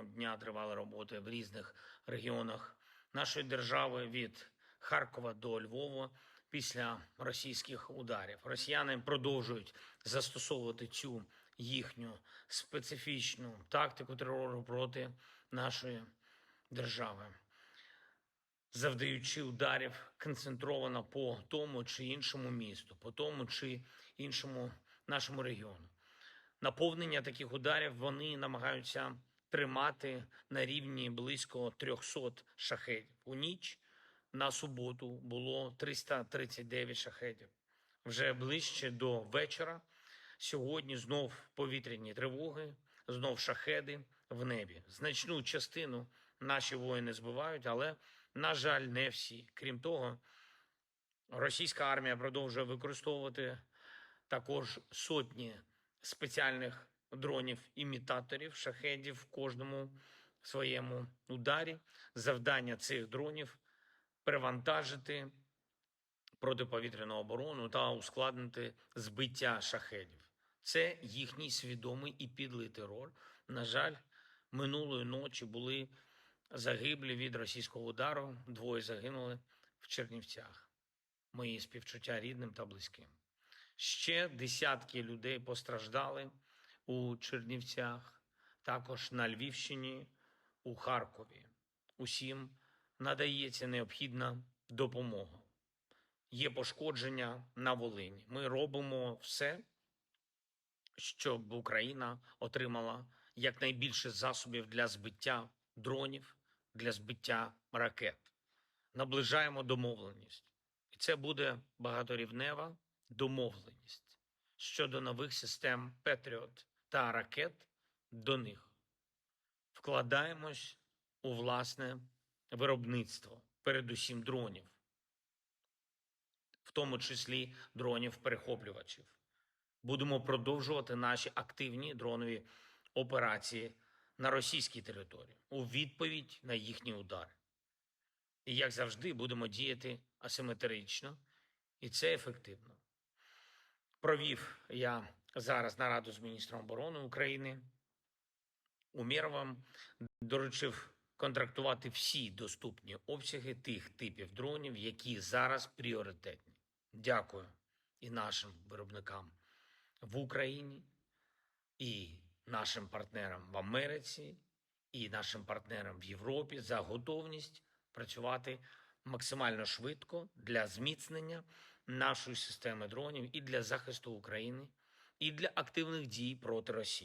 протягом дня тривали роботи в різних регіонах нашої держави від Харкова до Львова після російських ударів. Росіяни продовжують застосовувати цю їхню специфічну тактику терору проти нашої держави, завдаючи ударів концентровано по тому чи іншому місту, по тому чи іншому нашому регіону. Наповнення таких ударів вони намагаються тримати на рівні близько 300 шахедів. У ніч на суботу було 339 шахедів. Вже ближче до вечора. Сьогодні знов повітряні тривоги, знов шахеди в небі. Значну частину наші воїни збивають, але, на жаль, не всі. Крім того, російська армія продовжує використовувати також сотні спеціальних дронів-імітаторів, шахедів в кожному своєму ударі. Завдання цих дронів перевантажити протиповітряну оборону та ускладнити збиття шахедів. Це їхній свідомий і підлий терор. На жаль, минулої ночі були загиблі від російського удару. Двоє загинули в Чернівцях. Мої співчуття рідним та близьким. Ще десятки людей постраждали у Чернівцях, також на Львівщині, у Харкові. Усім надається необхідна допомога. Є пошкодження на Волині. Ми робимо все, щоб Україна отримала якнайбільше засобів для збиття дронів, для збиття ракет. Наближаємо домовленість. І це буде багаторівнева домовленість щодо нових систем Петріот та ракет до них. Вкладаємось у власне виробництво, передусім дронів, в тому числі дронів-перехоплювачів. Будемо продовжувати наші активні дронові операції на російській території у відповідь на їхні удари. І як завжди, будемо діяти асиметрично, і це ефективно. Провів я зараз нараду з міністром оборони України. Умєровим доручив контрактувати всі доступні обсяги тих типів дронів, які зараз пріоритетні. Дякую і нашим виробникам в Україні, і нашим партнерам в Америці, і нашим партнерам в Європі за готовність працювати максимально швидко для зміцнення нашої системи дронів і для захисту України, і для активних дій проти Росії.